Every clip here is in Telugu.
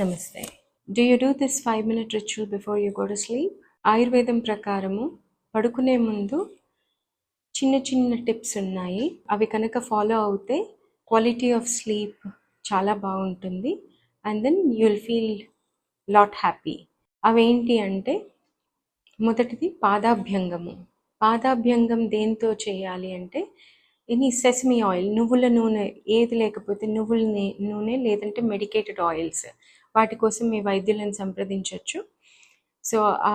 నమస్తే. Do you do this five minute ritual before you go to sleep ఆయుర్వేదం ప్రకారము పడుకునే ముందు చిన్న చిన్న టిప్స్ ఉన్నాయి. అవి కనుక ఫాలో అవుతే క్వాలిటీ ఆఫ్ స్లీప్ చాలా బాగుంటుంది. And then you'll feel lot happy అవేంటి అంటే మొదటిది పాదాభ్యంగము. పాదాభ్యంగం దేంతో చేయాలి అంటే ఎనీ సెసమి ఆయిల్ నువ్వుల నూనె ఏది లేకపోతే నువ్వుల నూనె లేదంటే మెడికేటెడ్ ఆయిల్స్ వాటి కోసం మీ వైద్యులను సంప్రదించవచ్చు సో ఆ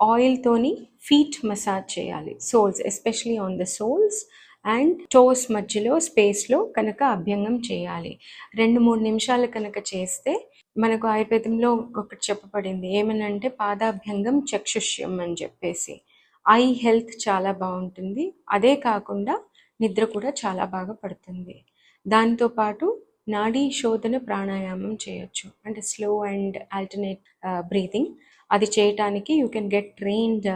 ఆయిల్తోని ఫీట్ మసాజ్ చేయాలి. Soles especially on the soles and toes మధ్యలో స్పేస్లో కనుక అభ్యంగం చేయాలి. రెండు మూడు నిమిషాలు కనుక చేస్తే మనకు ఆయుర్వేదంలో ఒకటి చెప్పబడింది. ఏమనంటే పాదాభ్యంగం చక్షుష్యం అని చెప్పేసి. ఐ హెల్త్ చాలా బాగుంటుంది. అదే కాకుండా నిద్ర కూడా చాలా బాగా పడుతుంది. దాంతోపాటు నాడీ శోధన ప్రాణాయామం చేయొచ్చు. అంటే స్లో అండ్ ఆల్టర్నేట్ బ్రీతింగ్ అది చేయటానికి you can get trained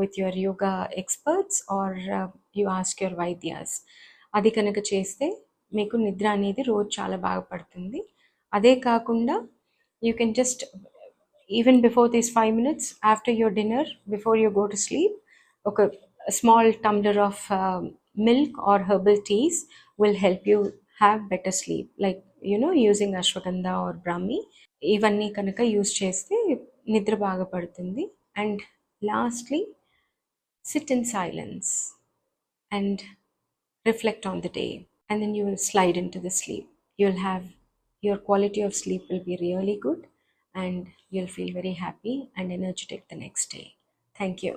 with your yoga experts or you ask your vaidyas అది కనుక చేస్తే మీకు నిద్ర అనేది రోజు చాలా బాగా పడుతుంది. అదే కాకుండా you can just even before these five minutes after your dinner before you go to sleep ఒక small tumbler of milk or herbal teas will help you have better sleep like you know using Ashwagandha or Brahmi ఇవన్నీ కనుక యూస్ చేస్తే నిద్ర బాగా పడుతుంది. And lastly sit in silence and reflect on the day and then you will slide in to the sleep you will have your quality of sleep will be really good and you will feel very happy and energetic the next day thank you